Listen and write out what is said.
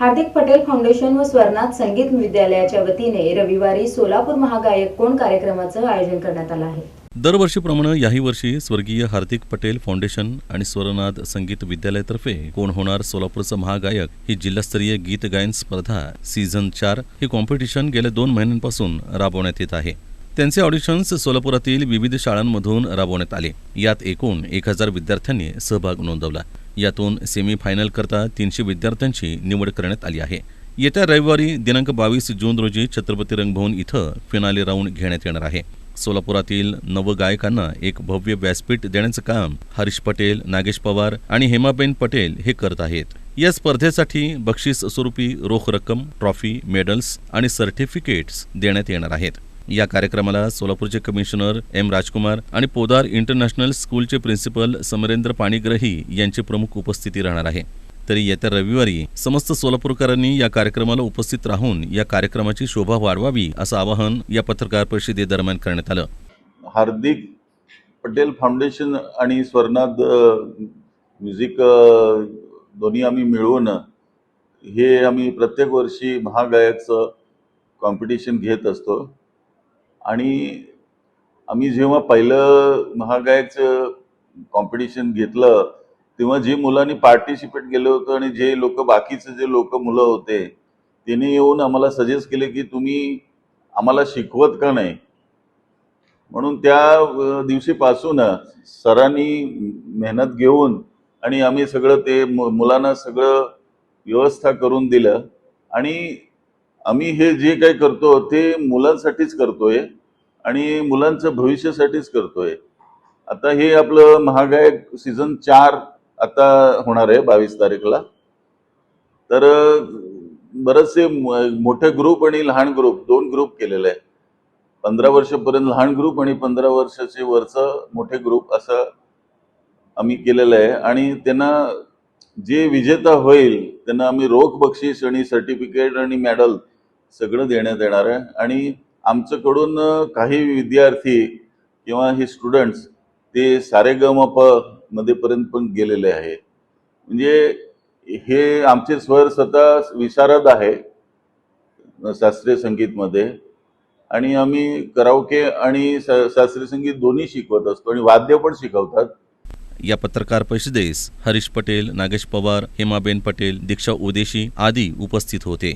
Hardik Patel foundation व स्वर्णात संगीत विद्यालयाच्या वतीने रविवारी सोलापूर महागायक कोण कार्यक्रमाचं आयोजन करण्यात आलं आहे? दरवर्षीप्रमाणे याही वर्षी स्वर्गीय हार्दिक पटेल फाउंडेशन आणि स्वरनाद संगीत विद्यालयातर्फे कोण होणार सोलापूरचं महागायक ही जिल्हास्तरीय गीत गायन स्पर्धा सीझन चार हे कॉम्पिटिशन गेल्या दोन महिन्यांपासून राबवण्यात येत आहे. त्यांचे ऑडिशन्स सोलापुरातील विविध शाळांमधून राबवण्यात आले. यात एकूण एक हजार विद्यार्थ्यांनी सहभाग नोंदवला. यातून सेमीफायनल करता तीनशे विद्यार्थ्यांची निवड करण्यात आली आहे. येत्या रविवारी दिनांक बावीस जून रोजी छत्रपती रंगभवन इथं फिनाले राऊंड घेण्यात येणार आहे. सोलापुरातील नवगायकांना एक भव्य व्यासपीठ देण्याचं काम हरीश पटेल नागेश पवार आणि हेमाबेन पटेल हे करत आहेत. या स्पर्धेसाठी बक्षीस स्वरूपी रोख रक्कम ट्रॉफी मेडल्स आणि सर्टिफिकेट्स देण्यात येणार आहेत. या कार्यक्रमाला सोलापूरचे कमिशनर एम राजकुमार आणि पोदार इंटरनॅशनल स्कूलचे प्रिन्सिपल समरेंद्र पाणीग्रही यांची प्रमुख उपस्थिती राहणार आहे. तरी येत्या रविवारी समस्त सोलापूरकरांनी या कार्यक्रमाला उपस्थित राहून या कार्यक्रमाची शोभा वाढवावी असं आवाहन या पत्रकार परिषदेदरम्यान करण्यात आलं. हार्दिक पटेल फाउंडेशन आणि स्वर्णाद म्युझिक दोन्ही आम्ही मिळवून हे आम्ही प्रत्येक वर्षी महागायकचं कॉम्पिटिशन घेत असतो. आणि आम्ही जेव्हा पहिलं महागायकचं कॉम्पिटिशन घेतलं तेव्हा जे मुलांनी पार्टिसिपेट केलं होतं आणि जे लोक बाकीचे जे लोक मुलं होते त्यांनी येऊन आम्हाला सजेस्ट केले की तुम्ही आम्हाला शिकवत का नाही? म्हणून त्या दिवशीपासून सरांनी मेहनत घेऊन आणि आम्ही सगळं ते मु- मुलांना सगळं व्यवस्था करून दिलं. आणि आम्ही हे जे काही करतो ते मुलांसाठीच करतोय आणि मुलांचं भविष्यासाठीच करतोय. आता हे आपलं महागायक सीझन चार आता होणार आहे बावीस तारीखला. तर बरेचसे मोठे ग्रुप आणि लहान ग्रुप दोन ग्रुप केलेले आहे पंधरा वर्षापर्यंत लहान ग्रुप आणि पंधरा वर्षाचे वरचं मोठे ग्रुप असं आम्ही केलेलं आहे. आणि त्यांना जे विजेता होईल त्यांना आम्ही रोख बक्षीस आणि सर्टिफिकेट आणि मेडल सगळं देण्यात येणार आहे. आणि आमच्याकडून काही विद्यार्थी किंवा हे स्टुडंट्स ते सारेगमपमध्ये मध्येपर्यंत पण गेलेले आहे. म्हणजे हे आमचे स्वर स्वतः विशारद आहे शास्त्रीय संगीतमध्ये. आणि आम्ही कराओके आणि शास्त्रीय संगीत दोन्ही शिकवत असतो आणि वाद्य पण शिकवतात. या पत्रकार परिषदेस हरीश पटेल नागेश पवार हेमाबेन पटेल दीक्षा उदेशी आदी उपस्थित होते.